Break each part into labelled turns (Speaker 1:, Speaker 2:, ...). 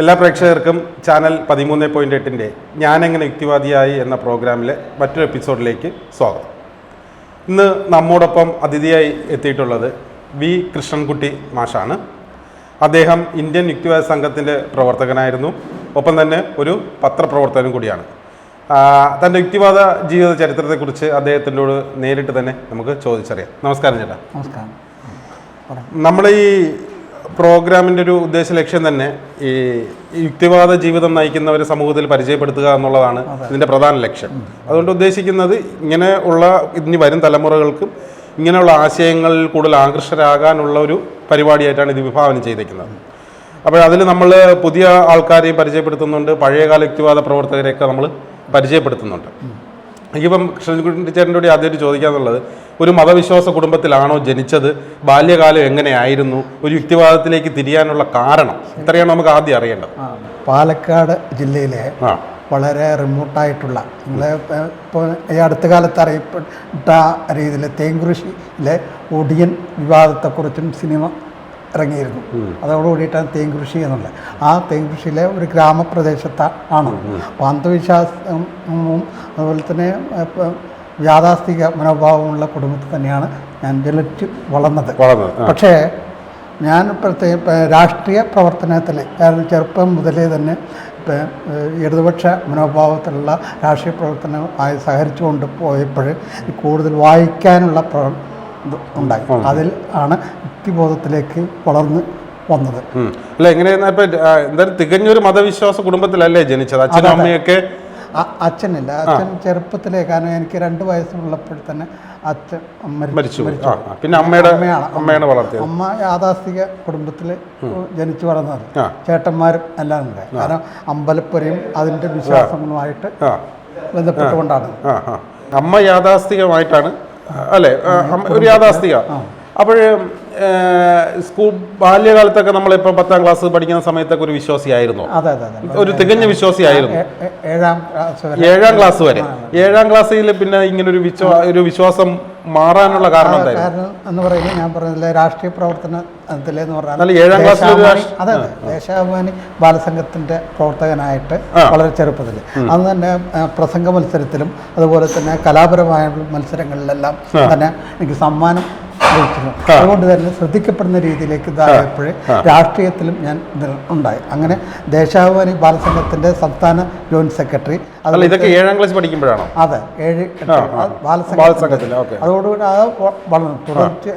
Speaker 1: എല്ലാ പ്രേക്ഷകർക്കും ചാനൽ പതിമൂന്ന് പോയിന്റ് എട്ടിന്റെ ഞാനെങ്ങനെ യുക്തിവാദിയായി എന്ന പ്രോഗ്രാമിലെ മറ്റൊരു എപ്പിസോഡിലേക്ക് സ്വാഗതം. ഇന്ന് നമ്മോടൊപ്പം അതിഥിയായി എത്തിയിട്ടുള്ളത് വി കൃഷ്ണൻകുട്ടി മാഷാണ്. അദ്ദേഹം ഇന്ത്യൻ യുക്തിവാദ സംഘത്തിന്റെ പ്രവർത്തകനായിരുന്നു. ഒപ്പം തന്നെ ഒരു പത്രപ്രവർത്തകനും കൂടിയാണ്. തന്റെ യുക്തിവാദ ജീവിത ചരിത്രത്തെക്കുറിച്ച് അദ്ദേഹത്തിനോട് നേരിട്ട് തന്നെ നമുക്ക് ചോദിച്ചറിയാം. നമസ്കാരം ചേട്ടാ.
Speaker 2: നമസ്കാരം.
Speaker 1: നമ്മൾ ഈ പ്രോഗ്രാമിന്റെ ഒരു ഉദ്ദേശ ലക്ഷ്യം തന്നെ ഈ യുക്തിവാദ ജീവിതം നയിക്കുന്നവരെ സമൂഹത്തിൽ പരിചയപ്പെടുത്തുക എന്നുള്ളതാണ് ഇതിന്റെ പ്രധാന ലക്ഷ്യം. അതുകൊണ്ട് ഉദ്ദേശിക്കുന്നത് ഇങ്ങനെ ഉള്ള ഇനി വരും തലമുറകൾക്കും ഇങ്ങനെയുള്ള ആശയങ്ങളിൽ കൂടുതൽ ആകർഷകരാകാനുള്ള ഒരു പരിപാടിയായിട്ടാണ് ഇത് വിഭാവനം ചെയ്തേക്കുന്നത്. അപ്പോൾ അതിൽ നമ്മൾ പുതിയ ആൾക്കാരെയും പരിചയപ്പെടുത്തുന്നുണ്ട് പഴയകാല യുക്തിവാദ പ്രവർത്തകരെയൊക്കെ നമ്മൾ പരിചയപ്പെടുത്തുന്നുണ്ട്. എനിക്കിപ്പം കൃഷ്ണൻകുട്ടി ടീച്ചറിന്റെ കൂടി ആദ്യമായിട്ട് ചോദിക്കാന്നുള്ളത് ഒരു മതവിശ്വാസ കുടുംബത്തിലാണോ ജനിച്ചത്? ബാല്യകാലം എങ്ങനെയായിരുന്നു? ഒരു യുക്തിവാദത്തിലേക്ക് തിരിയാനുള്ള കാരണം ഇത്രയാണ് നമുക്ക് ആദ്യം അറിയേണ്ടത്.
Speaker 2: പാലക്കാട് ജില്ലയിലെ വളരെ റിമോട്ടായിട്ടുള്ള നമ്മളെ ഇപ്പോൾ ഈ അടുത്ത കാലത്ത് അറിയപ്പെട്ട രീതിയിൽ തേങ്കുറിശിയിലെ ഒടിയൻ വിവാദത്തെക്കുറിച്ചും സിനിമ ഇറങ്ങിയിരുന്നു. അതോടുകൂടിയിട്ടാണ് കൃഷി എന്നുള്ളത്. ആ തേങ്കുറിശിയിലെ ഒരു ഗ്രാമപ്രദേശത്ത ആണ്. അപ്പോൾ അന്ധവിശ്വാസവും അതുപോലെ തന്നെ യാഥാസ്ഥിക മനോഭാവമുള്ള കുടുംബത്തിൽ തന്നെയാണ് ഞാൻ ജനിച്ച് വളർന്നത്. പക്ഷേ ഞാൻ പ്രത്യേക രാഷ്ട്രീയ പ്രവർത്തനത്തിൽ കാരണം ചെറുപ്പം മുതലേ തന്നെ ഇടതുപക്ഷ മനോഭാവത്തിലുള്ള രാഷ്ട്രീയ പ്രവർത്തനമായി സഹകരിച്ചുകൊണ്ട് പോയപ്പോൾ കൂടുതൽ വായിക്കാനുള്ള ഉണ്ടായി. അതിൽ ആണ് യുക്തിബോധത്തിലേക്ക് വളർന്ന് വന്നത്.
Speaker 1: അല്ല എങ്ങനെയാ ഇപ്പൊ എന്തായാലും തികഞ്ഞൊരു മതവിശ്വാസ കുടുംബത്തിലല്ലേ ജനിച്ചത്? അച്ഛനും അമ്മയൊക്കെ?
Speaker 2: അച്ഛനല്ല. അച്ഛൻ ചെറുപ്പത്തിലേ കാരണം എനിക്ക് രണ്ട് വയസ്സുള്ളപ്പോൾ തന്നെ അച്ഛൻ
Speaker 1: മരിച്ചു. പിന്നെ അമ്മയുടെ
Speaker 2: അമ്മയാണ്.
Speaker 1: വളർത്തിയത്.
Speaker 2: അമ്മ യാഥാസ്ഥിക കുടുംബത്തിൽ ജനിച്ചു വളർന്നത്. ചേട്ടന്മാരും എല്ലാം ഉണ്ട്. കാരണം അമ്പലപ്പുരയും അതിന്റെ വിശ്വാസങ്ങളുമായിട്ട് ബന്ധപ്പെട്ടുകൊണ്ടാണ്.
Speaker 1: അമ്മ യാഥാസ്ഥികമായിട്ടാണ് അല്ലേ? ഒരു യാഥാസ്ഥിക അപ്പോൾ സ്കൂൾ ബാല്യകാലത്തൊക്കെ നമ്മളിപ്പോൾ പത്താം ക്ലാസ് പഠിക്കുന്ന സമയത്തൊക്കെ ഒരു വിശ്വാസിയായിരുന്നു. ഒരു തികഞ്ഞ വിശ്വാസിയായിരുന്നു.
Speaker 2: ഏഴാം ക്ലാസ് വരെ.
Speaker 1: ഏഴാം ക്ലാസ് വരെ. ഏഴാം ക്ലാസ്സിൽ പിന്നെ ഇങ്ങനെ ഒരു വിശ്വാ ഒരു വിശ്വാസം മാറാനുള്ള കാരണം
Speaker 2: കാരണം എന്ന് പറയുന്നത് ഞാൻ പറഞ്ഞില്ല രാഷ്ട്രീയ പ്രവർത്തനത്തിലെന്ന് പറഞ്ഞാൽ
Speaker 1: എന്നാലും ഏഴാം
Speaker 2: അതെ അതെ. ദേശാഭിമാനി ബാലസംഘത്തിന്റെ പ്രവർത്തകനായിട്ട് വളരെ ചെറുപ്പത്തിൽ. അന്ന് തന്നെ പ്രസംഗ മത്സരത്തിലും അതുപോലെ തന്നെ കലാപരമായ മത്സരങ്ങളിലെല്ലാം തന്നെ എനിക്ക് സമ്മാനം ലഭിച്ചിരുന്നു അതുകൊണ്ട് തന്നെ ശ്രദ്ധിക്കപ്പെടുന്ന രീതിയിലേക്ക് ഇതായപ്പോഴേ രാഷ്ട്രീയത്തിലും ഞാൻ ഉണ്ടായി. അങ്ങനെ ദേശാഭിമാനി ബാലസംഘത്തിന്റെ സംസ്ഥാന ജോയിന്റ് സെക്രട്ടറി
Speaker 1: അല്ല ഇതൊക്കെ ഏഴാം ക്ലാസ് പഠിക്കുമ്പോഴാണോ?
Speaker 2: അതെ ഏഴ്
Speaker 1: ബാലസംഘത്തിൽ
Speaker 2: അതോടുകൂടി അത് വ- വളർന്നു. തുടർച്ച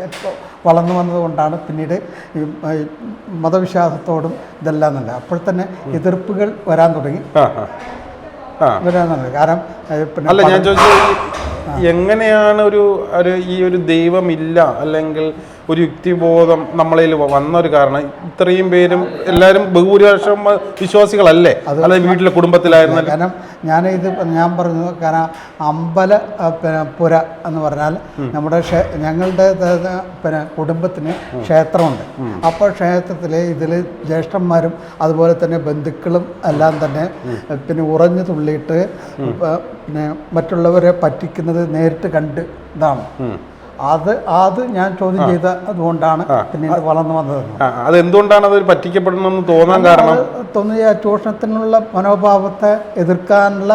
Speaker 2: വളർന്നു വന്നതുകൊണ്ടാണ് പിന്നീട് ഈ ഈ മതവിശ്വാസത്തോടും ഇതെല്ലാം നല്ല അപ്പോൾ തന്നെ എതിർപ്പുകൾ വരാൻ തുടങ്ങി. കാരണം
Speaker 1: അല്ല ഞാൻ ചോദിച്ചത് എങ്ങനെയാണ് ഒരു ഒരു ഈ ഒരു ദൈവമില്ല അല്ലെങ്കിൽ ഒരു യുക്തിബോധം നമ്മളിൽ വന്ന ഒരു കാരണം? ഇത്രയും പേരും എല്ലാവരും ബഹുഭൂരിപക്ഷം വിശ്വാസികളല്ലേ? അല്ലെ വീട്ടിലെ കുടുംബത്തിലായിരുന്ന
Speaker 2: കാരണം ഞാൻ ഇത് ഞാൻ പറഞ്ഞു കാരണം അമ്പല പിന്നെ പുര എന്ന് പറഞ്ഞാൽ നമ്മുടെ ഞങ്ങളുടെ പിന്നെ കുടുംബത്തിന് ക്ഷേത്രമുണ്ട്. അപ്പോൾ ക്ഷേത്രത്തിൽ ഇതിൽ ജ്യേഷ്ഠന്മാരും അതുപോലെ തന്നെ ബന്ധുക്കളും എല്ലാം തന്നെ പിന്നെ ഉറഞ്ഞു തുള്ളിയിട്ട് പിന്നെ മറ്റുള്ളവരെ പറ്റിക്കുന്നത് നേരിട്ട് കണ്ട് ഇതാണ്. അത് അത് ഞാൻ ചോദ്യം ചെയ്ത അതുകൊണ്ടാണ് പിന്നെ വളർന്നു വന്നത്.
Speaker 1: അത് എന്തുകൊണ്ടാണ് അത് പറ്റിക്കപ്പെടണമെന്ന് തോന്നാൻ കാരണം?
Speaker 2: തോന്നിയ ചൂഷണത്തിനുള്ള മനോഭാവത്തെ എതിർക്കാനുള്ള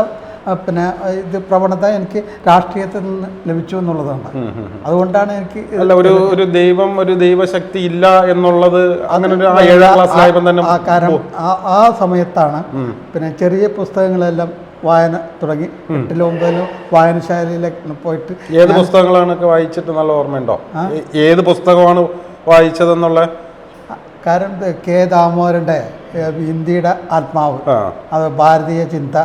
Speaker 2: പിന്നെ ഇത് പ്രവണത എനിക്ക് രാഷ്ട്രീയത്തിൽ നിന്ന് ലഭിച്ചു എന്നുള്ളതാണ്. അതുകൊണ്ടാണ് എനിക്ക്
Speaker 1: അല്ല ഒരു ഒരു ദൈവം ഒരു ദൈവശക്തി ഇല്ല എന്നുള്ളത് അങ്ങനെ ഒരു ആ ഏഴാം ക്ലാസ്സിലായപ്പോൾ തന്നെ
Speaker 2: ആ കാരണം ആ ആ സമയത്താണ് പിന്നെ ചെറിയ പുസ്തകങ്ങളെല്ലാം വായന തുടങ്ങി. എട്ടിലോ ഒമ്പതിലോ വായനശാലയിലേക്ക് പോയിട്ട്
Speaker 1: ഏത് പുസ്തകങ്ങളാണൊക്കെ വായിച്ചിട്ട് നല്ല ഓർമ്മയുണ്ടോ? ഏത് പുസ്തകമാണ് വായിച്ചതെന്നുള്ള?
Speaker 2: കാരണം കെ ദാമോദരന്റെ ഇന്ത്യയുടെ ആത്മാവ്. അത് ഭാരതീയ ചിന്ത.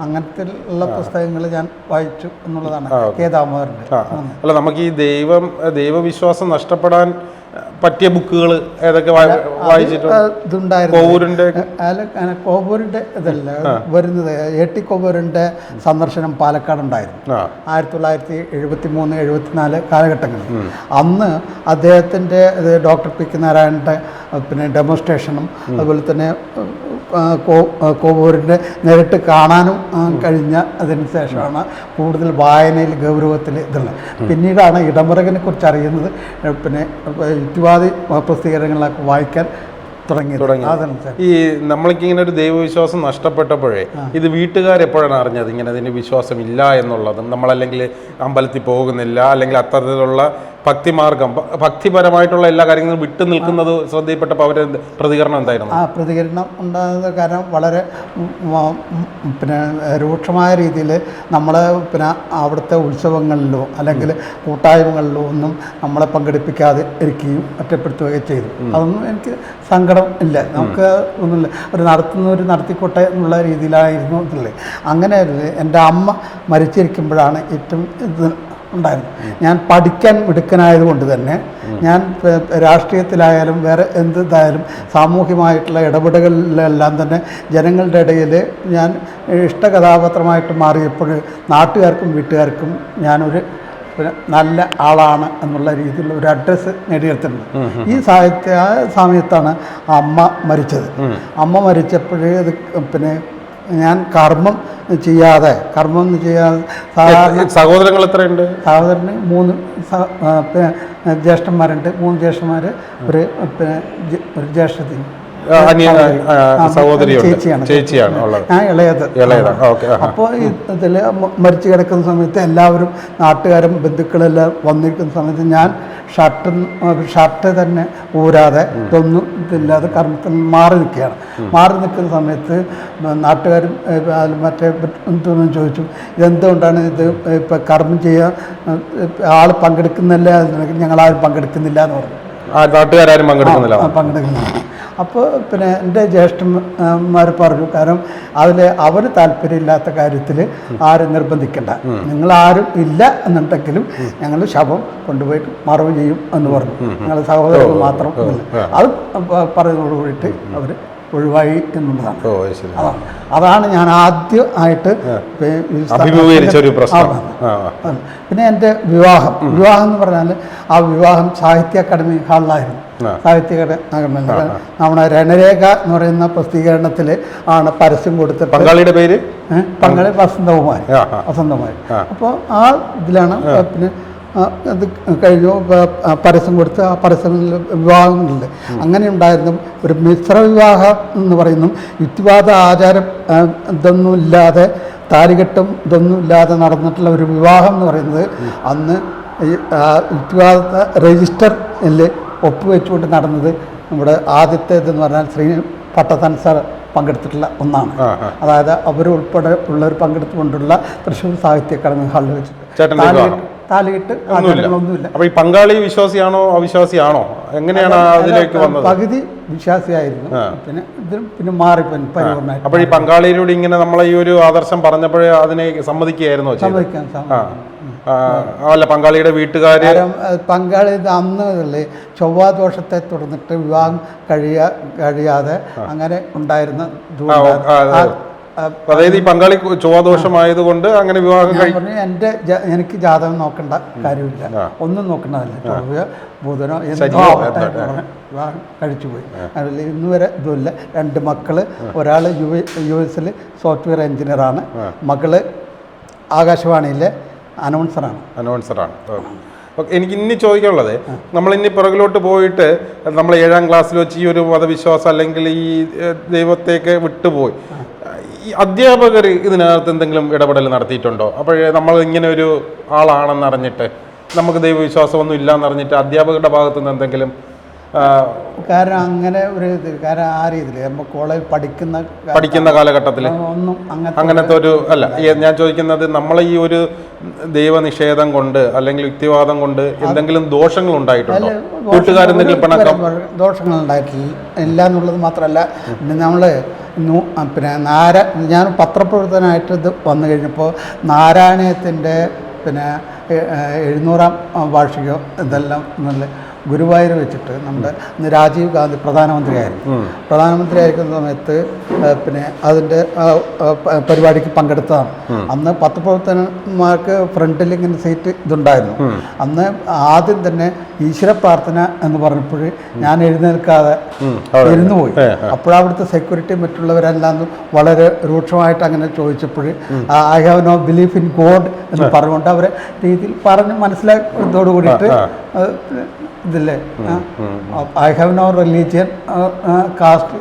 Speaker 2: അങ്ങനത്തെ ഉള്ള പുസ്തകങ്ങൾ ഞാൻ വായിച്ചു എന്നുള്ളതാണ്. കെ
Speaker 1: ദാമോദരന്റെ. അല്ല നമുക്ക് ഈ ദൈവം ദൈവവിശ്വാസം നഷ്ടപ്പെടാൻ പറ്റിയ ബുക്കുകൾ ഏതൊക്കെ വായി- വായിച്ചിട്ടുണ്ട്? കോവൂരിന്റെ
Speaker 2: ഇതല്ല. വരുന്നത് എ ടി കോവൂരിന്റെ സന്ദർശനം പാലക്കാട് ഉണ്ടായിരുന്നു ആയിരത്തി തൊള്ളായിരത്തി എഴുപത്തി മൂന്ന് എഴുപത്തിനാല് കാലഘട്ടങ്ങളിൽ. അന്ന് അദ്ദേഹത്തിന്റെ ഡോക്ടർ പി കെ നാരായണന്റെ പിന്നെ ഡെമോൺസ്ട്രേഷനും അതുപോലെ തന്നെ കോവൂരിന്റെ നേരിട്ട് കാണാനും കഴിഞ്ഞ അതിന് ശേഷമാണ് കൂടുതൽ വായനയിൽ ഗൗരവത്തിൽ ഇതുള്ളത്. പിന്നീടാണ് ഇടമുറകിനെ കുറിച്ച് അറിയുന്നത്. പിന്നെ യുക്തിവാദി പ്രസിദ്ധീകരണങ്ങളൊക്കെ വായിക്കാൻ സാർ.
Speaker 1: ഈ നമ്മൾക്ക് ഇങ്ങനെ ഒരു ദൈവവിശ്വാസം നഷ്ടപ്പെട്ടപ്പോഴേ ഇത് വീട്ടുകാർ എപ്പോഴാണ് അറിഞ്ഞത്? ഇങ്ങനെ അതിന് വിശ്വാസം ഇല്ല എന്നുള്ളതും. നമ്മളല്ലെങ്കിൽ അമ്പലത്തിൽ പോകുന്നില്ല അല്ലെങ്കിൽ അത്തരത്തിലുള്ള ഭക്തിമാർഗം. ഭക്തിപരമായിട്ടുള്ള എല്ലാ കാര്യങ്ങളും വിട്ടു നിൽക്കുന്നത് ശ്രദ്ധയിൽപ്പെട്ടപ്പോൾ അവരുടെ പ്രതികരണം എന്തായിരുന്നു?
Speaker 2: ആ പ്രതികരണം ഉണ്ടാകുന്നത് കാരണം വളരെ പിന്നെ രൂക്ഷമായ രീതിയിൽ നമ്മൾ പിന്നെ അവിടുത്തെ ഉത്സവങ്ങളിലോ അല്ലെങ്കിൽ കൂട്ടായ്മകളിലോ ഒന്നും നമ്മളെ പങ്കെടുപ്പിക്കാതെ ഇരിക്കുകയും ഒറ്റപ്പെടുത്തുകയും ചെയ്തു. അതൊന്നും എനിക്ക് സങ്കടം ഇല്ല. നമുക്ക് ഒന്നുമില്ല. ഒരു നടത്തുന്ന ഒരു നടത്തിക്കോട്ടെ എന്നുള്ള രീതിയിലായിരുന്നു ഇതില്ലേ അങ്ങനെ എന്റെ അമ്മ മരിച്ചിരിക്കുമ്പോഴാണ് ഏറ്റവും ഇത് ഉണ്ടായിരുന്നു. ഞാൻ പഠിക്കാൻ മിടുക്കനായതുകൊണ്ട് തന്നെ ഞാൻ രാഷ്ട്രീയത്തിലായാലും വേറെ എന്തായാലും സാമൂഹ്യമായിട്ടുള്ള ഇടപെടലുകളിലെല്ലാം തന്നെ ജനങ്ങളുടെ ഇടയിൽ ഞാൻ ഇഷ്ടകഥാപാത്രമായിട്ട് മാറിയപ്പോൾ നാട്ടുകാർക്കും വീട്ടുകാർക്കും ഞാനൊരു നല്ല ആളാണ് എന്നുള്ള രീതിയിലുള്ള ഒരു അഡ്രസ്സ് നേടിയെടുത്തിട്ടുണ്ട്. ഈ സാഹിത്യ ആ സമയത്താണ് അമ്മ മരിച്ചത്. അമ്മ മരിച്ചപ്പോഴേ അത് പിന്നെ ഞാൻ കർമ്മം ചെയ്യാതെ കർമ്മം ചെയ്യാതെ സാധാരണ
Speaker 1: സഹോദരങ്ങൾ എത്രയുണ്ട്?
Speaker 2: സഹോദരന് മൂന്ന് ജ്യേഷ്ഠന്മാരുണ്ട്. മൂന്ന് ജ്യേഷ്ഠന്മാർ ഒരു ഒരു ജ്യേഷ്ഠത്തി
Speaker 1: ആ, അനിയ ആ, സഹോദരിയുണ്ട്.
Speaker 2: ചേച്ചിയാണ്
Speaker 1: ചേച്ചിയാണ്. ഉള്ളത്.
Speaker 2: ഞാൻ ഇളയത്.
Speaker 1: ഇളയതാണ്. ഓക്കെ
Speaker 2: അപ്പോൾ ഇതിൽ മരിച്ചു കിടക്കുന്ന സമയത്ത് എല്ലാവരും നാട്ടുകാരും ബന്ധുക്കളെല്ലാം വന്നിരിക്കുന്ന സമയത്ത് ഞാൻ ഷർട്ട് ഷർട്ട് തന്നെ ഊരാതെ ഇതൊന്നും ഇതില്ലാതെ കർമ്മത്തിൽ മാറി നിൽക്കുകയാണ്. മാറി നിൽക്കുന്ന സമയത്ത് നാട്ടുകാരും മറ്റേ എന്തൊന്നും ചോദിച്ചു ഇതെന്തുകൊണ്ടാണ് ഇത് ഇപ്പം കർമ്മം ചെയ്യാൻ ആൾ പങ്കെടുക്കുന്നില്ല? ഞങ്ങളാരും പങ്കെടുക്കുന്നില്ല എന്ന് പറഞ്ഞു.
Speaker 1: നാട്ടുകാരും പങ്കെടുക്കുന്നില്ല.
Speaker 2: പങ്കെടുക്കുന്നില്ല. അപ്പോൾ പിന്നെ എന്റെ ജ്യേഷ്ഠന്മാർ പറഞ്ഞു കാരണം അതിൽ അവന് താല്പര്യമില്ലാത്ത കാര്യത്തിൽ ആരും നിർബന്ധിക്കണ്ട. നിങ്ങൾ ആരും ഇല്ല എന്നുണ്ടെങ്കിലും ഞങ്ങൾ ശവം കൊണ്ടുപോയിട്ട് മറവ് ചെയ്യും എന്ന് പറഞ്ഞു. ഞങ്ങളുടെ സഹോദരങ്ങൾ മാത്രം അത് പ- പറയുന്നതോട് കൂടിയിട്ട് അവർ ഒഴിവായി എന്നുള്ളതാണ് അതാണ്. അതാണ് ഞാൻ ആദ്യമായിട്ട്
Speaker 1: ഒരു പ്രശ്നം.
Speaker 2: പിന്നെ എന്റെ വിവാഹം. വിവാഹം എന്ന് പറഞ്ഞാൽ ആ വിവാഹം സാഹിത്യ അക്കാദമി ഹാളിലായിരുന്നു. സാഹിത്യ അക്കാദമി നമ്മുടെ രണരേഖ എന്ന് പറയുന്ന പ്രസിദ്ധീകരണത്തിൽ ആണ് പരസ്യം കൊടുത്ത്
Speaker 1: പങ്കാളിയുടെ പേര്?
Speaker 2: പങ്കാളി വസന്തകുമാരി. വസന്തകുമാരി. അപ്പോൾ ആ ഇതിലാണ് പിന്നെ ഇത് കഴിഞ്ഞു പരസ്യം കൊടുത്ത് ആ പരസ്യങ്ങളിൽ വിവാഹങ്ങളുണ്ട്. അങ്ങനെ ഉണ്ടായിരുന്നു ഒരു മിശ്ര വിവാഹം എന്ന് പറയുന്നു. യുക്തിവാദ ആചാരം ആ, ഇതൊന്നും ഇല്ലാതെ താലികെട്ടും ഇതൊന്നും ഇല്ലാതെ നടന്നിട്ടുള്ള ഒരു വിവാഹം എന്ന് പറയുന്നത് അന്ന് യുക്തിവാദ രജിസ്റ്ററിൽ ഒപ്പുവെച്ചുകൊണ്ട് നടന്നത് നമ്മുടെ ആദ്യത്തേതെന്ന് പറഞ്ഞാൽ ശ്രീ പട്ടത്തൻ സാർ പങ്കെടുത്തിട്ടുള്ള ഒന്നാണ്. അതായത് അവരുൾപ്പെടെ ഉള്ളവർ പങ്കെടുത്തുകൊണ്ടുള്ള തൃശ്ശൂർ സാഹിത്യ അക്കാദമി ഹാളിൽ വെച്ചിട്ട്. ആചാരങ്ങളൊന്നുമില്ല.
Speaker 1: അപ്പൊ ഈ പങ്കാളി വിശ്വാസിയാണോ അവിശ്വാസിയാണോ? എങ്ങനെയാണ് അതിലേക്ക് വന്നത്?
Speaker 2: പകുതി വിശ്വാസിയായിരുന്നു. പിന്നെ ഇത് പിന്നെ മാറി പരിപൂർണമായിട്ട്
Speaker 1: അപ്പോൾ ഈ പങ്കാളിയിലൂടെ ഇങ്ങനെ നമ്മളെ ഈ ഒരു ആദർശം പറഞ്ഞപ്പോഴേ അതിനെ സമ്മതിക്കുകയായിരുന്നു സമ്മതിക്കാൻ അല്ല പങ്കാളിയുടെ വീട്ടുകാര്
Speaker 2: പങ്കാളി അന്ന് ചൊവ്വാ ദോഷത്തെ തുടർന്നിട്ട് വിവാഹം കഴിയാ കഴിയാതെ അങ്ങനെ ഉണ്ടായിരുന്ന
Speaker 1: അതായത് ഈ പങ്കാളി ചൊവ്വാദോഷമായതുകൊണ്ട് അങ്ങനെ വിവാഹം
Speaker 2: കഴിഞ്ഞു എന്റെ എനിക്ക് ജാതകം നോക്കേണ്ട കാര്യമില്ല. ഒന്നും നോക്കണ്ടതല്ല. ചൊവ്വയോ ബുധനോ എന്തോ
Speaker 1: ശരിയോ,
Speaker 2: ആവട്ടെ പോയി. വിവാഹം അതിൽ ഇന്ന് വരെ ഇതുമില്ല. രണ്ട് മക്കൾ ഒരാൾ യു യു എസിൽ സോഫ്റ്റ്വെയർ എഞ്ചിനീയറാണ്. മകൾ ആകാശവാണിയിലെ അനൗൺസറാണ്.
Speaker 1: അനൗൺസറാണ്. എനിക്ക് ഇനി ചോദിക്കാനുള്ളത് നമ്മൾ ഇനി പുറകിലോട്ട് പോയിട്ട് നമ്മൾ ഏഴാം ക്ലാസ്സിൽ വെച്ച് ഈ ഒരു മതവിശ്വാസം അല്ലെങ്കിൽ ഈ ദൈവത്തേക്ക് വിട്ടുപോയി. ഈ അധ്യാപകർ ഇതിനകത്ത് എന്തെങ്കിലും ഇടപെടൽ നടത്തിയിട്ടുണ്ടോ? അപ്പോഴേ നമ്മൾ ഇങ്ങനെ ഒരു ആളാണെന്ന് അറിഞ്ഞിട്ട് നമുക്ക് ദൈവവിശ്വാസമൊന്നും ഇല്ലാന്ന് അറിഞ്ഞിട്ട് അധ്യാപകരുടെ ഭാഗത്തുനിന്ന് എന്തെങ്കിലും
Speaker 2: കാരണം അങ്ങനെ ഒരു ഇത് കാരണം ആ രീതിയിൽ നമ്മൾ കോളേജ് പഠിക്കുന്ന
Speaker 1: പഠിക്കുന്ന കാലഘട്ടത്തിൽ
Speaker 2: ഒന്നും അങ്ങനത്തെ
Speaker 1: അങ്ങനത്തെ ഒരു അല്ല ഞാൻ ചോദിക്കുന്നത് നമ്മളെ ഈ ഒരു ദൈവനിഷേധം കൊണ്ട് അല്ലെങ്കിൽ യുക്തിവാദം കൊണ്ട് എന്തെങ്കിലും ദോഷങ്ങൾ ഉണ്ടായിട്ടുണ്ടോ? കൂട്ടുകാരെന്തെങ്കിലും പിണക്കം.
Speaker 2: ദോഷങ്ങൾ ഉണ്ടായിട്ടില്ല ഇല്ല എന്നുള്ളത് മാത്രമല്ല നമ്മൾ നമ്മൾ പിന്നെ നാര ഞാൻ പത്രപ്രവർത്തനായിട്ട് ഇത് വന്നു കഴിഞ്ഞപ്പോൾ നാരായണീയത്തിന്റെ പിന്നെ എഴുന്നൂറാം വാർഷികം ഇതെല്ലാം നല്ല ഗുരുവായൂർ വെച്ചിട്ട് നമ്മുടെ ഇന്ന് രാജീവ് ഗാന്ധി പ്രധാനമന്ത്രിയായിരുന്നു. പ്രധാനമന്ത്രി ആയിരിക്കുന്ന സമയത്ത് പിന്നെ അതിന്റെ പരിപാടിക്ക് പങ്കെടുത്തതാണ്. അന്ന് പത്ത് പ്രവർത്തനന്മാർക്ക് ഫ്രണ്ടിൽ ഇങ്ങനെ സീറ്റ് ഇതുണ്ടായിരുന്നു. അന്ന് ആദ്യം തന്നെ ഈശ്വര പ്രാർത്ഥന എന്ന് പറഞ്ഞപ്പോൾ ഞാൻ എഴുന്നേൽക്കാതെ. ഇരുന്നു പോയി. അപ്പോഴവിടുത്തെ സെക്യൂരിറ്റി മറ്റുള്ളവരെല്ലാം വളരെ രൂക്ഷമായിട്ട് അങ്ങനെ ചോദിച്ചപ്പോൾ I have no belief in God എന്ന് പറഞ്ഞുകൊണ്ട് അവരെ രീതിയിൽ പറഞ്ഞ് മനസ്സിലാക്കിയതോട് കൂടിയിട്ട് ഇതില്ലേ? I have no religion caste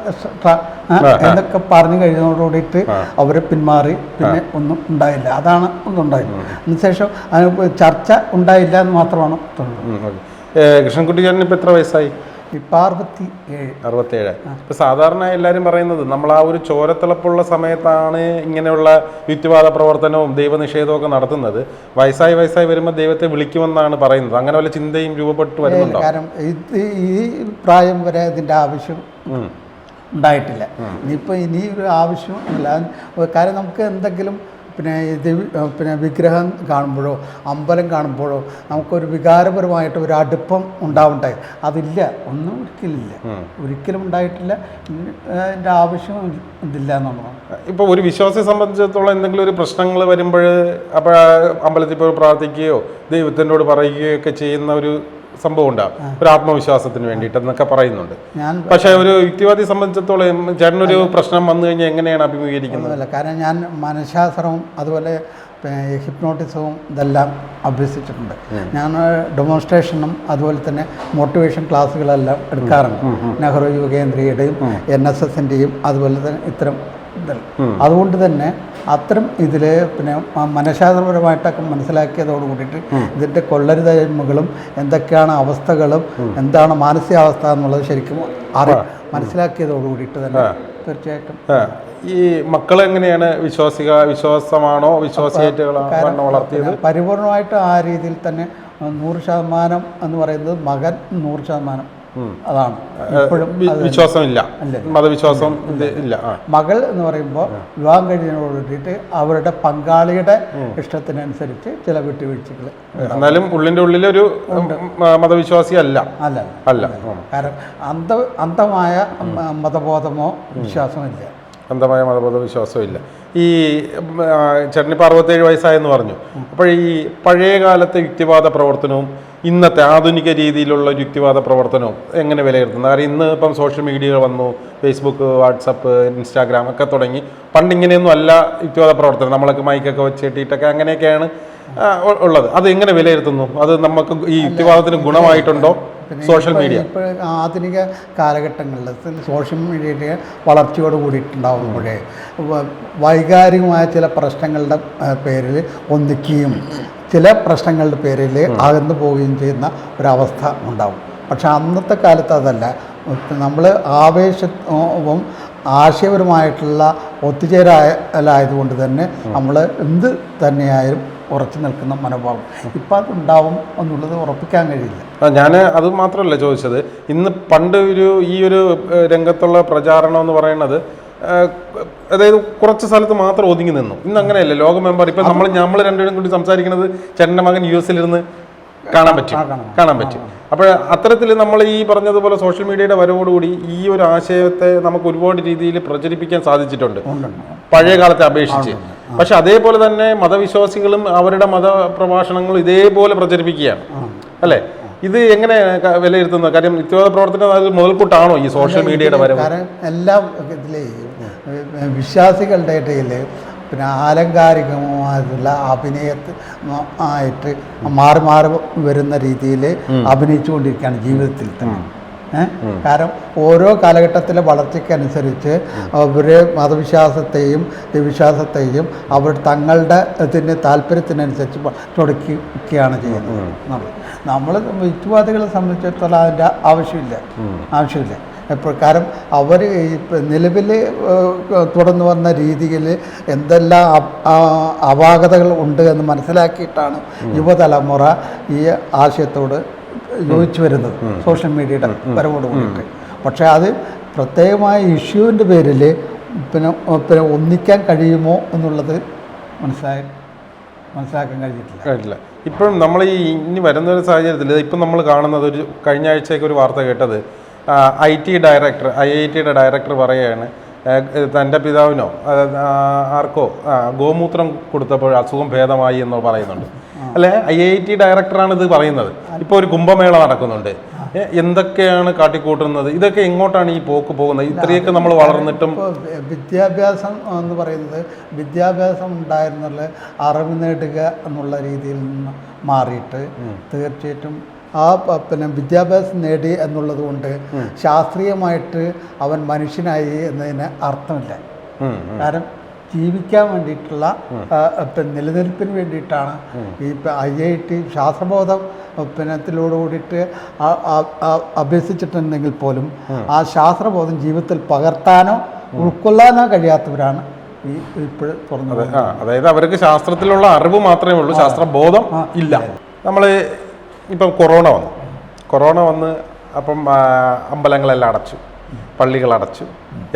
Speaker 2: എന്നൊക്കെ പറഞ്ഞു കഴിഞ്ഞതോടുകൂടിയിട്ട് അവരെ പിന്മാറി പിന്നെ ഒന്നും ഉണ്ടായില്ല. അതാണ് ഒന്നും ഉണ്ടായില്ല അതിനുശേഷം അതിന് ചർച്ച ഉണ്ടായില്ല എന്ന് മാത്രമാണ്.
Speaker 1: കൃഷ്ണൻകുട്ടി ചേട്ടന് ഇപ്പൊ എത്ര വയസ്സായി?
Speaker 2: ഇപ്പം അറുപത്തി ഏഴ്
Speaker 1: അറുപത്തേഴ് ഇപ്പൊ സാധാരണ എല്ലാവരും പറയുന്നത് നമ്മൾ ആ ഒരു ചോരത്തിളപ്പുള്ള സമയത്താണ് ഇങ്ങനെയുള്ള യുക്തിവാദ പ്രവർത്തനവും ദൈവനിഷേധവും ഒക്കെ നടത്തുന്നത്. വയസ്സായി വയസ്സായി വരുമ്പോൾ ദൈവത്തെ വിളിക്കുമെന്നാണ് പറയുന്നത്. അങ്ങനെ വല്ല ചിന്തയും രൂപപ്പെട്ടു വരുന്നുണ്ടോ?
Speaker 2: കാരണം ഇത് ഈ പ്രായം വരെ ഇതിന്റെ ആവശ്യം. ഉണ്ടായിട്ടില്ല. ഇനിയിപ്പോൾ ഇനി ഒരു ആവശ്യം അല്ല. കാരണം നമുക്ക് എന്തെങ്കിലും പിന്നെ ഇത് പിന്നെ വിഗ്രഹം കാണുമ്പോഴോ അമ്പലം കാണുമ്പോഴോ നമുക്കൊരു വികാരപരമായിട്ട് ഒരു അടുപ്പം ഉണ്ടാവുണ്ടായി അതില്ല. ഒന്നും ഒരിക്കലില്ല. ഒരിക്കലും ഉണ്ടായിട്ടില്ല. എന്റെ അതിന്റെ ആവശ്യം ഇതില്ല എന്നുള്ളതാണ്.
Speaker 1: ഇപ്പോൾ ഒരു വിശ്വാസിയെ സംബന്ധിച്ചിടത്തോളം എന്തെങ്കിലും ഒരു പ്രശ്നങ്ങൾ വരുമ്പോൾ അപ്പോൾ അമ്പലത്തിൽ പോയി പ്രാർത്ഥിക്കുകയോ ദൈവത്തിനോട് പറയുകയോ ഒക്കെ ചെയ്യുന്ന ഒരു സംഭവം ഉണ്ടാവും. ഒരു ആത്മവിശ്വാസത്തിന് വേണ്ടിയിട്ട് എന്നൊക്കെ പറയുന്നുണ്ട്. പക്ഷെ ഒരു യുക്തിവാദി സംബന്ധിച്ചിടത്തോളം ചേട്ടനൊരു പ്രശ്നം വന്നു കഴിഞ്ഞാൽ എങ്ങനെയാണ് അഭിമുഖീകരിക്കുന്നത്?
Speaker 2: കാരണം ഞാൻ മനഃശാസ്ത്രവും അതുപോലെ ഹിപ്നോട്ടിസവും ഇതെല്ലാം അഭ്യസിച്ചിട്ടുണ്ട്. ഞാൻ ഡെമോൺസ്ട്രേഷനും അതുപോലെ തന്നെ മോട്ടിവേഷൻ ക്ലാസ്സുകളെല്ലാം എടുക്കാറുണ്ട്. നെഹ്റു യുവകേന്ദ്രയുടെയും എൻ എസ് എസിന്റെയും അതുപോലെ തന്നെ ഇത്തരം അതുകൊണ്ട് തന്നെ അത്തരം ഇതിൽ പിന്നെ മനഃശാസ്ത്രപരമായിട്ടൊക്കെ മനസ്സിലാക്കിയതോട് കൂടിയിട്ട് ഇതിന്റെ കൊള്ളരുതായ്മകളും എന്തൊക്കെയാണ് അവസ്ഥകളും എന്താണ് മാനസികാവസ്ഥ എന്നുള്ളത് ശരിക്കും അറി മനസ്സിലാക്കിയതോട് കൂടിയിട്ട് തന്നെ തീർച്ചയായിട്ടും.
Speaker 1: ഈ മക്കൾ എങ്ങനെയാണ് വിശ്വാസിക വിശ്വാസമാണോ വിശ്വാസിയായിട്ടുകളാണോ വളർത്തിയത്?
Speaker 2: പരിപൂർണമായിട്ട് ആ രീതിയിൽ തന്നെ നൂറ് ശതമാനം എന്ന് പറയുന്നത് മകൻ നൂറ് ശതമാനം. അതാണ്.
Speaker 1: വിശ്വാസമില്ല. മതവിശ്വാസം ഇല്ല
Speaker 2: മകൾ എന്ന് പറയുമ്പോൾ വിവാഹം കഴിഞ്ഞതിനോട് കൂട്ടിയിട്ട് അവരുടെ പങ്കാളിയുടെ ഇഷ്ടത്തിനനുസരിച്ച് ചില വിട്ടുവീഴ്ചകൾ
Speaker 1: എന്നാലും ഉള്ളിന്റെ ഉള്ളിലൊരു ഒരു മതവിശ്വാസി അല്ല.
Speaker 2: അല്ല.
Speaker 1: അല്ല.
Speaker 2: കാരണം അന്ധ അന്ധമായ മതബോധമോ വിശ്വാസമോ ഇല്ല
Speaker 1: അന്ധമായ മതബോധ വിശ്വാസവും ഇല്ല ഈ ചേട്ടനിപ്പോൾ അറുപത്തേഴ് വയസ്സായെന്ന് പറഞ്ഞു. അപ്പോൾ ഈ പഴയ കാലത്തെ യുക്തിവാദ പ്രവർത്തനവും ഇന്നത്തെ ആധുനിക രീതിയിലുള്ള ഒരു യുക്തിവാദ പ്രവർത്തനവും എങ്ങനെ വിലയിരുത്തുന്നത്? കാരണം ഇന്ന് ഇപ്പം സോഷ്യൽ മീഡിയകൾ വന്നു ഫേസ്ബുക്ക് വാട്സപ്പ് ഇൻസ്റ്റാഗ്രാം ഒക്കെ തുടങ്ങി. പണ്ട് ഇങ്ങനെയൊന്നും അല്ല യുക്തിവാദ പ്രവർത്തനം. നമ്മളൊക്കെ മൈക്കൊക്കെ വെച്ചിട്ടിട്ടൊക്കെ അങ്ങനെയൊക്കെയാണ് ഉള്ളത്. അത് എങ്ങനെ വിലയിരുത്തുന്നു? അത് നമുക്ക് ഈ യുക്തിവാദത്തിന് ഗുണമായിട്ടുണ്ടോ സോഷ്യൽ മീഡിയ
Speaker 2: ഇപ്പോൾ ആധുനിക കാലഘട്ടങ്ങളിൽ സോഷ്യൽ മീഡിയയുടെ വളർച്ചയോട് കൂടിയിട്ടുണ്ടാകുമ്പോഴേ വ- വൈകാരികമായ ചില പ്രശ്നങ്ങളുടെ പേരിൽ ഒന്നിക്കുകയും ചില പ്രശ്നങ്ങളുടെ പേരിൽ അകന്നു പോവുകയും ചെയ്യുന്ന ഒരവസ്ഥ ഉണ്ടാവും. പക്ഷെ അന്നത്തെ കാലത്ത് അതല്ല. നമ്മൾ ആവേശവും ആശയപരമായിട്ടുള്ള ഒത്തുചേരലായതുകൊണ്ട് തന്നെ നമ്മൾ എന്ത് തന്നെയായാലും ഉറച്ചു നിൽക്കുന്ന മനോഭാവം. ഇപ്പം അതുണ്ടാവും എന്നുള്ളത് ഉറപ്പിക്കാൻ കഴിയില്ല.
Speaker 1: ഞാൻ അത് മാത്രമല്ല ചോദിച്ചത്. ഇന്ന് പണ്ട് ഒരു ഈ ഒരു രംഗത്തുള്ള പ്രചാരണം എന്ന് പറയുന്നത് അതായത് കുറച്ച് സ്ഥലത്ത് മാത്രം ഒതുങ്ങി നിന്നു. ഇന്ന് അങ്ങനെയല്ല ലോകമെമ്പാടും. ഇപ്പം നമ്മൾ നമ്മൾ രണ്ടുപേരും കൂടി സംസാരിക്കുന്നത് ചേട്ടന്റെ മകൻ യു എസിലിരുന്ന് കാണാൻ പറ്റും. കാണാൻ പറ്റും. അപ്പോൾ അത്തരത്തിൽ നമ്മൾ ഈ പറഞ്ഞതുപോലെ സോഷ്യൽ മീഡിയയുടെ വരവോടുകൂടി ഈ ഒരു ആശയത്തെ നമുക്ക് ഒരുപാട് രീതിയിൽ പ്രചരിപ്പിക്കാൻ സാധിച്ചിട്ടുണ്ട്. പഴയ കാലത്തെ അപേക്ഷിച്ച്. പക്ഷെ അതേപോലെ തന്നെ മതവിശ്വാസികളും അവരുടെ മതപ്രഭാഷണങ്ങൾ ഇതേപോലെ പ്രചരിപ്പിക്കുകയാണ്. അല്ലേ? ഇത് എങ്ങനെ വിലയിരുത്തുന്നത്? കാര്യം നിത്യവാദ പ്രവർത്തനം മുതൽക്കൂട്ടാണോ ഈ സോഷ്യൽ മീഡിയയുടെ വരവ്?
Speaker 2: എല്ലാ എല്ലാം ഇതിലെ വിശ്വാസികളുടെ ഇടയിൽ പിന്നെ ആലങ്കാരികമായിട്ടുള്ള അഭിനയത്തിൽ ആയിട്ട് മാറി മാറി വരുന്ന രീതിയിൽ അഭിനയിച്ചുകൊണ്ടിരിക്കുകയാണ് ജീവിതത്തിൽ തന്നെ. കാരണം ഓരോ കാലഘട്ടത്തിലെ വളർച്ചയ്ക്കനുസരിച്ച് അവരെ മതവിശ്വാസത്തെയും വിശ്വാസത്തെയും അവർ തങ്ങളുടെ ഇതിന് താല്പര്യത്തിനനുസരിച്ച് തുടക്കുകയാണ് ചെയ്യുന്നത്. നമ്മൾ നമ്മൾ യുക്തിവാദികളെ സംബന്ധിച്ചിടത്തോളം അതിന്റെ ആവശ്യമില്ല. ആവശ്യമില്ല. കാരണം അവർ നിലവിൽ തുടർന്നു വന്ന രീതിയിൽ എന്തെല്ലാം അപ- അപാകതകൾ ഉണ്ട് എന്ന് മനസ്സിലാക്കിയിട്ടാണ് യുവതലമുറ ഈ ആശയത്തോട് യോജിച്ചു വരുന്നത്. സോഷ്യൽ മീഡിയയുടെ വരവോട് കൂടിയിട്ട് പക്ഷേ അത് പ്രത്യേകമായ ഇഷ്യൂവിന്റെ പേരിൽ പിന്നെ പിന്നെ ഒന്നിക്കാൻ കഴിയുമോ എന്നുള്ളത് മനസ്സിലായി മനസ്സിലാക്കാൻ കഴിഞ്ഞിട്ടില്ല.
Speaker 1: കഴിഞ്ഞില്ല ഇപ്പോഴും നമ്മൾ ഈ ഇനി വരുന്ന ഒരു സാഹചര്യത്തിൽ ഇപ്പം നമ്മൾ കാണുന്നത് ഒരു കഴിഞ്ഞ ആഴ്ചയൊക്കെ ഒരു വാർത്ത കേട്ടത് I T director I I ടിയുടെ ഡയറക്ടർ പറയുകയാണ് തന്റെ പിതാവിനോ ആർക്കോ ഗോമൂത്രം കൊടുത്തപ്പോൾ അസുഖം ഭേദമായി എന്ന് പറയുന്നുണ്ട്. അല്ലെ? ഐ ഐ ടി ഡയറക്ടറാണ് ഇത് പറയുന്നത്. ഇപ്പോൾ ഒരു കുംഭമേള നടക്കുന്നുണ്ട്. എന്തൊക്കെയാണ് കാട്ടിക്കൂട്ടുന്നത്? ഇതൊക്കെ എങ്ങോട്ടാണ് ഈ പോക്ക് പോകുന്നത്? ഇത്രയൊക്കെ നമ്മൾ വളർന്നിട്ടും
Speaker 2: വിദ്യാഭ്യാസം എന്ന് പറയുന്നത് വിദ്യാഭ്യാസം ഉണ്ടായിരുന്നുള്ള അറിവ് നേടുക എന്നുള്ള രീതിയിൽ നിന്ന് മാറിയിട്ട് തീർച്ചയായിട്ടും ആ പിന്നെ വിദ്യാഭ്യാസം നേടി എന്നുള്ളത് കൊണ്ട് ശാസ്ത്രീയമായിട്ട് അവൻ മനുഷ്യനായി എന്നതിന് അർത്ഥമില്ല. കാരണം ജീവിക്കാൻ വേണ്ടിയിട്ടുള്ള പിന്നെ നിലനിൽപ്പിന് വേണ്ടിയിട്ടാണ് ഈ ഐ ഐ ടി ശാസ്ത്രബോധം പിന്നത്തിലൂടെ കൂടിയിട്ട് അഭ്യസിച്ചിട്ടുണ്ടെങ്കിൽ പോലും ആ ശാസ്ത്രബോധം ജീവിതത്തിൽ പകർത്താനോ ഉൾക്കൊള്ളാനോ കഴിയാത്തവരാണ് ഈ ഇപ്പോൾ
Speaker 1: തുറന്നത് അതായത് അവർക്ക് ശാസ്ത്രത്തിലുള്ള അറിവ് മാത്രമേ ഉള്ളൂ ശാസ്ത്രബോധം ഇല്ല. നമ്മൾ ഇപ്പം കൊറോണ വന്നു. കൊറോണ വന്ന് അപ്പം അമ്പലങ്ങളെല്ലാം അടച്ചു. പള്ളികൾ അടച്ചു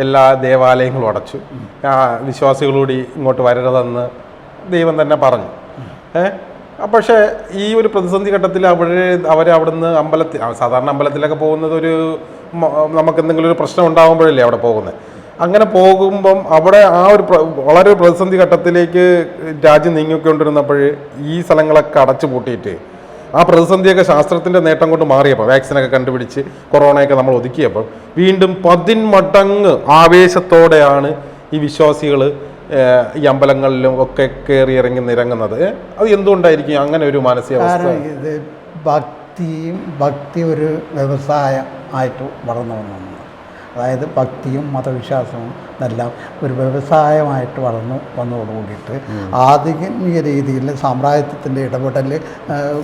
Speaker 1: എല്ലാ ദേവാലയങ്ങളും അടച്ചു. വിശ്വാസികളൂടി ഇങ്ങോട്ട് വരരുതെന്ന് ദൈവം തന്നെ പറഞ്ഞു. ഏഹ് പക്ഷേ ഈ ഒരു പ്രതിസന്ധി ഘട്ടത്തിൽ അവർ അവിടുന്ന് അമ്പലത്തിൽ സാധാരണ അമ്പലത്തിലൊക്കെ പോകുന്നത് ഒരു നമുക്ക് എന്തെങ്കിലും ഒരു പ്രശ്നം ഉണ്ടാകുമ്പോഴല്ലേ അവിടെ പോകുന്നത് അങ്ങനെ പോകുമ്പം അവിടെ ആ ഒരു വളരെ പ്രതിസന്ധി ഘട്ടത്തിലേക്ക് രാജ്യം നീങ്ങിക്കൊണ്ടിരുന്നപ്പോൾ ഈ സ്ഥലങ്ങളൊക്കെ അടച്ചു പൂട്ടിയിട്ട് ആ പ്രതിസന്ധിയൊക്കെ ശാസ്ത്രത്തിന്റെ നേട്ടം കൊണ്ട് മാറിയപ്പോൾ വാക്സിനൊക്കെ കണ്ടുപിടിച്ച് കൊറോണയൊക്കെ നമ്മൾ ഒതുക്കിയപ്പോൾ വീണ്ടും പതിന്മടങ്ങ് ആവേശത്തോടെയാണ് ഈ വിശ്വാസികൾ ഈ അമ്പലങ്ങളിലും ഒക്കെ കയറി ഇറങ്ങി നിരങ്ങുന്നത്. അത് എന്തുകൊണ്ടായിരിക്കും അങ്ങനെ ഒരു മാനസികാവസ്ഥ?
Speaker 2: ഭക്തിയും ഭക്തി ഒരു വ്യവസായം ആയിട്ട് വളർന്നു വന്നു അതായത് ഭക്തിയും മതവിശ്വാസവും എല്ലാം ഒരു വ്യവസായമായിട്ട് വളർന്നു വന്നതോടുകൂടിയിട്ട് ആധുനിക രീതിയിൽ സാമ്രാജ്യത്തിന്റെ ഇടപെടൽ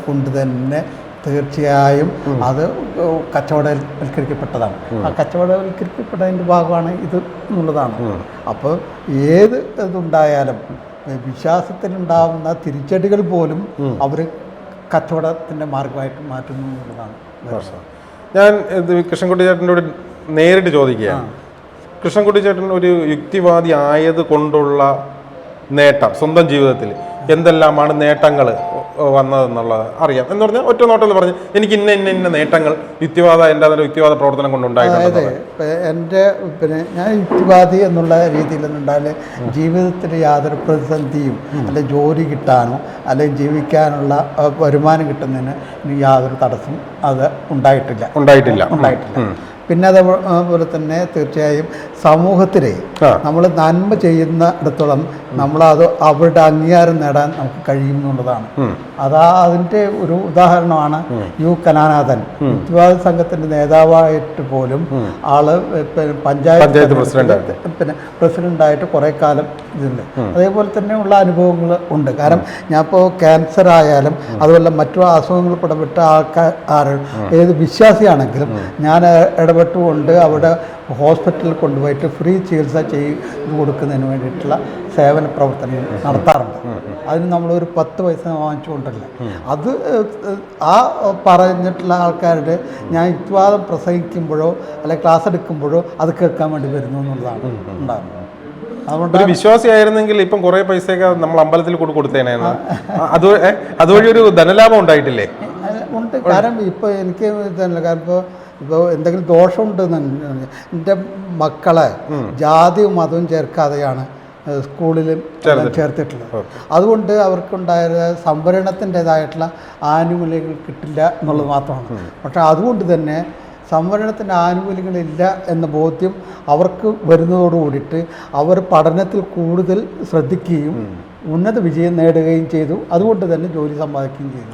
Speaker 2: കൊണ്ട് തന്നെ തീർച്ചയായും അത് കച്ചവടവൽക്കരിക്കപ്പെട്ടതാണ്. ആ കച്ചവടവൽക്കരിക്കപ്പെട്ടതിന്റെ ഭാഗമാണ് ഇത് എന്നുള്ളതാണ്. അപ്പോൾ ഏത് ഇതുണ്ടായാലും വിശ്വാസത്തിലുണ്ടാവുന്ന തിരിച്ചടികൾ പോലും അവർ കച്ചവടത്തിന്റെ മാർഗമായിട്ട് മാറ്റുന്നു എന്നുള്ളതാണ്.
Speaker 1: ഞാൻ കൃഷ്ണൻകുട്ടി ചേട്ടനോട് നേരിട്ട് ചോദിക്കുകയാണ്. കൃഷ്ണൻകുട്ടി ചേട്ടൻ ഒരു യുക്തിവാദി ആയത് കൊണ്ടുള്ള നേട്ടം സ്വന്തം ജീവിതത്തിൽ എന്തെല്ലാമാണ് നേട്ടങ്ങൾ വന്നതെന്നുള്ളത് അറിയാം. എന്ന് പറഞ്ഞാൽ ഒറ്റ നോട്ടത്തിൽ പറഞ്ഞു എനിക്ക് ഇന്ന ഇന്ന ഇന്ന നേട്ടങ്ങൾ യുക്തിവാദ എന്റെ അതിന്റെ യുക്തിവാദ പ്രവർത്തനം കൊണ്ടുണ്ടായിട്ടുണ്ട്
Speaker 2: എന്റെ പിന്നെ ഞാൻ യുക്തിവാദി എന്നുള്ള രീതിയിൽ രീതിയിലൊന്നുണ്ടായാൽ ജീവിതത്തിൽ യാതൊരു പ്രതിസന്ധിയും അല്ലെ ജോലി കിട്ടാനോ അല്ലെങ്കിൽ ജീവിക്കാനുള്ള വരുമാനം കിട്ടുന്നതിന് യാതൊരു തടസ്സം അത് ഉണ്ടായിട്ടില്ല.
Speaker 1: ഉണ്ടായിട്ടില്ല.
Speaker 2: ഉണ്ടായിട്ടില്ല. പിന്നെ അതേപോലെ തന്നെ തീർച്ചയായും സമൂഹത്തിലെ നമ്മൾ നന്മ ചെയ്യുന്ന ഇടത്തോളം നമ്മളത് അവരുടെ അംഗീകാരം നേടാൻ നമുക്ക് കഴിയും എന്നുള്ളതാണ്. അതാ അതിന്റെ ഒരു ഉദാഹരണമാണ് യു കനാനാഥൻ. യുക്തിവാദ സംഘത്തിന്റെ നേതാവായിട്ട് പോലും ആൾ പഞ്ചായത്ത് പ്രസിഡന്റ് പിന്നെ പ്രസിഡന്റായിട്ട് കുറേ കാലം ഇതുണ്ട്. അതേപോലെ തന്നെ ഉള്ള അനുഭവങ്ങൾ ഉണ്ട്. കാരണം ഞാൻ ഇപ്പോൾ ക്യാൻസർ ആയാലും അതുപോലെ മറ്റു അസുഖങ്ങൾ പിടപെട്ട ആൾക്കാർ ഏത് വിശ്വാസിയാണെങ്കിലും ഞാൻ ഇടപെട്ടുകൊണ്ട് അവിടെ ഹോസ്പിറ്റലിൽ കൊണ്ടുപോയിട്ട് ഫ്രീ ചികിത്സ ചെയ്ത് കൊടുക്കുന്നതിന് വേണ്ടിയിട്ടുള്ള സേവന പ്രവർത്തനങ്ങൾ നടത്താറുണ്ട്. അതിന് നമ്മളൊരു പത്ത് പൈസ വാങ്ങിച്ചുകൊണ്ടല്ല. അത് ആ പറഞ്ഞിട്ടുള്ള ആൾക്കാരുടെ ഞാൻ യുക്തിവാദം പ്രസംഗിക്കുമ്പോഴോ അല്ലെങ്കിൽ ക്ലാസ് എടുക്കുമ്പോഴോ അത് കേൾക്കാൻ വേണ്ടി വരുന്നു എന്നുള്ളതാണ് ഉണ്ടാകുന്നത്. അതുകൊണ്ട്
Speaker 1: ഒരു വിശ്വാസിയായിരുന്നെങ്കിൽ ഇപ്പം കുറെ പൈസയൊക്കെ നമ്മൾ അമ്പലത്തിൽ കൂടെ കൊടുത്തേനായിരുന്നു അത്? അതുവഴി ഒരു ധനലാഭം ഉണ്ടായിട്ടില്ലേ?
Speaker 2: ഉണ്ട്. കാരണം ഇപ്പൊ എനിക്ക് കാരണം ഇപ്പോൾ ഇപ്പോൾ എന്തെങ്കിലും ദോഷമുണ്ട് എന്റെ മക്കളെ ജാതിയും മതവും ചേർക്കാതെയാണ് സ്കൂളിലും ചേർത്തിട്ടുള്ളത്. അതുകൊണ്ട് അവർക്കുണ്ടായ സംവരണത്തിന്റെതായിട്ടുള്ള ആനുകൂല്യങ്ങൾ കിട്ടില്ല എന്നുള്ളത് മാത്രമാണ്. പക്ഷേ അതുകൊണ്ട് തന്നെ സംവരണത്തിന്റെ ആനുകൂല്യങ്ങളില്ല എന്ന ബോധ്യം അവർക്ക് വരുന്നതോട് കൂടിയിട്ട് അവർ പഠനത്തിൽ കൂടുതൽ ശ്രദ്ധിക്കുകയും ഉന്നത വിജയം നേടുകയും ചെയ്തു. അതുകൊണ്ട് തന്നെ ജോലി സമ്പാദിക്കുകയും ചെയ്തു.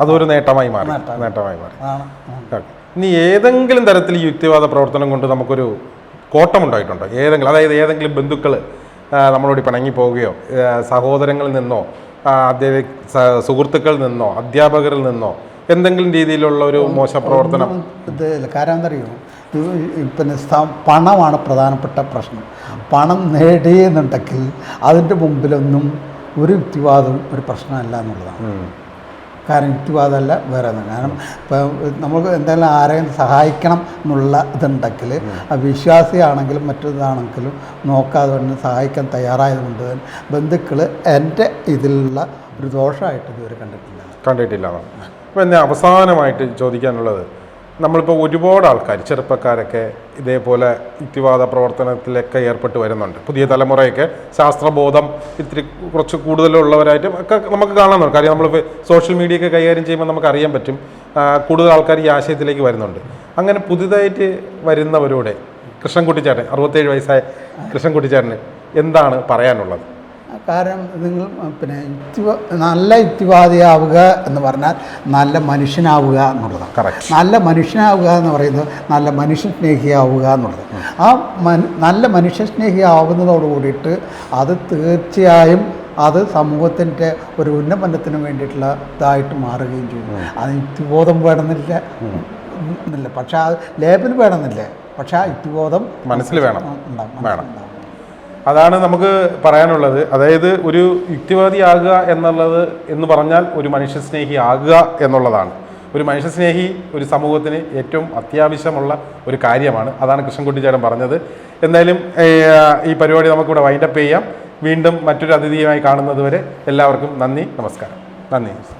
Speaker 1: അതൊരു നേട്ടമായി മാറി. നേട്ടമായി. മാറി. ഇനി ഏതെങ്കിലും തരത്തിൽ ഈ യുക്തിവാദ പ്രവർത്തനം കൊണ്ട് നമുക്കൊരു കോട്ടമുണ്ടായിട്ടുണ്ടോ? ഏതെങ്കിലും അതായത് ഏതെങ്കിലും ബന്ധുക്കൾ നമ്മളോട് പിണങ്ങി പോവുകയോ സഹോദരങ്ങളിൽ നിന്നോ സുഹൃത്തുക്കളിൽ നിന്നോ അധ്യാപകരിൽ നിന്നോ എന്തെങ്കിലും രീതിയിലുള്ള ഒരു മോശ പ്രവർത്തനം?
Speaker 2: ഇത്. കാരണം എന്തറിയോ പിന്നെ പണമാണ് പ്രധാനപ്പെട്ട പ്രശ്നം. പണം നേടിയെന്നുണ്ടെങ്കിൽ അതിന്റെ മുമ്പിലൊന്നും ഒരു യുക്തിവാദവും ഒരു പ്രശ്നമല്ല എന്നുള്ളതാണ്. കാരണം യുക്തിവാദമല്ല വേറെ ഒന്നും. കാരണം ഇപ്പം നമുക്ക് എന്തെങ്കിലും ആരെയും സഹായിക്കണം എന്നുള്ള ഇതുണ്ടെങ്കിൽ വിശ്വാസിയാണെങ്കിലും മറ്റൊരിതാണെങ്കിലും നോക്കാതെ തന്നെ സഹായിക്കാൻ തയ്യാറായതുകൊണ്ട് തന്നെ ബന്ധുക്കൾ എന്റെ ഇതിലുള്ള ഒരു ദോഷമായിട്ട് ഇതുവരെ കണ്ടിട്ടില്ല.
Speaker 1: കണ്ടിട്ടില്ല അപ്പോൾ എന്നെ അവസാനമായിട്ട് ചോദിക്കാനുള്ളത് നമ്മളിപ്പോൾ ഒരുപാട് ആൾക്കാർ ചെറുപ്പക്കാരൊക്കെ ഇതേപോലെ യുക്തിവാദ പ്രവർത്തനത്തിലൊക്കെ ഏർപ്പെട്ട് വരുന്നുണ്ട്. പുതിയ തലമുറയൊക്കെ ശാസ്ത്രബോധം ഇത്തിരി കുറച്ച് കൂടുതലുള്ളവരായിട്ട് ഒക്കെ നമുക്ക് കാണാനുണ്ട്. കാര്യം നമ്മളിപ്പോൾ സോഷ്യൽ മീഡിയ ഒക്കെ കൈകാര്യം ചെയ്യുമ്പോൾ നമുക്ക് അറിയാൻ പറ്റും കൂടുതൽ ആൾക്കാർ ഈ ആശയത്തിലേക്ക് വരുന്നുണ്ട്. അങ്ങനെ പുതുതായിട്ട് വരുന്നവരോട് കൃഷ്ണൻകുട്ടിച്ചേട്ടൻ അറുപത്തേഴ് വയസ്സായ കൃഷ്ണൻകുട്ടിച്ചേട്ടന് എന്താണ് പറയാനുള്ളത്?
Speaker 2: കാരണം നിങ്ങൾ പിന്നെ യുക്തി നല്ല യുക്തിവാദിയാവുക എന്ന് പറഞ്ഞാൽ നല്ല മനുഷ്യനാവുക എന്നുള്ളതാണ്.
Speaker 1: കറക്റ്റ്
Speaker 2: നല്ല മനുഷ്യനാവുക എന്ന് പറയുന്നത് നല്ല മനുഷ്യ സ്നേഹിയാവുക എന്നുള്ളത് ആ നല്ല മനുഷ്യ സ്നേഹിയാവുന്നതോട് കൂടിയിട്ട് അത് തീർച്ചയായും അത് സമൂഹത്തിന്റെ ഒരു ഉന്നമനത്തിന് വേണ്ടിയിട്ടുള്ള ഇതായിട്ട് മാറുകയും ചെയ്യും. അത് യുക്തിബോധം വേണമെന്നില്ല. എന്നില്ല പക്ഷേ ആ ലേബൽ വേണമെന്നില്ല. പക്ഷേ ആ യുക്തിബോധം
Speaker 1: മനസ്സിൽ വേണം. വേണം. അതാണ് നമുക്ക് പറയാനുള്ളത്. അതായത് ഒരു യുക്തിവാദി യുക്തിവാദിയാകുക എന്നുള്ളത് എന്ന് പറഞ്ഞാൽ ഒരു മനുഷ്യസ്നേഹി ആകുക എന്നുള്ളതാണ്. ഒരു മനുഷ്യസ്നേഹി ഒരു സമൂഹത്തിന് ഏറ്റവും അത്യാവശ്യമുള്ള ഒരു കാര്യമാണ്. അതാണ് കൃഷ്ണൻകുട്ടി ചേട്ടൻ പറഞ്ഞത്. എന്തായാലും ഈ പരിപാടി നമുക്കിവിടെ വൈൻഡപ്പ് ചെയ്യാം. വീണ്ടും മറ്റൊരു അതിഥിയുമായി കാണുന്നതുവരെ എല്ലാവർക്കും നന്ദി നമസ്കാരം. നന്ദി.